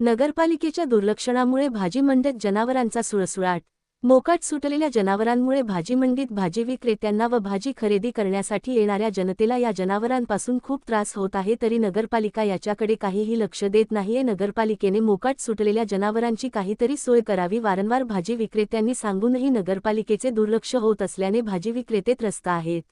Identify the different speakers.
Speaker 1: नगरपालिकेच्या दुर्लक्षणामुळे भाजी मंडीत जनावरांचा सुळसुळाट मोकाट सुटलेल्या जनावरांमुळे भाजी मंडीत भाजी विक्रेत्यांना व भाजी खरेदी करण्यासाठी येणाऱ्या जनतेला या जनावरांपासून खूप त्रास होत आहे तरी नगरपालिका याच्याकडे काहीही लक्ष देत नाहीये. नगरपालिकेने मोकाट सुटलेल्या जनावरांची काहीतरी सोय करावी. वारंवार भाजी विक्रेत्यांनी सांगूनही नगरपालिकेचे दुर्लक्ष होत असल्याने भाजी विक्रेते त्रस्त आहेत.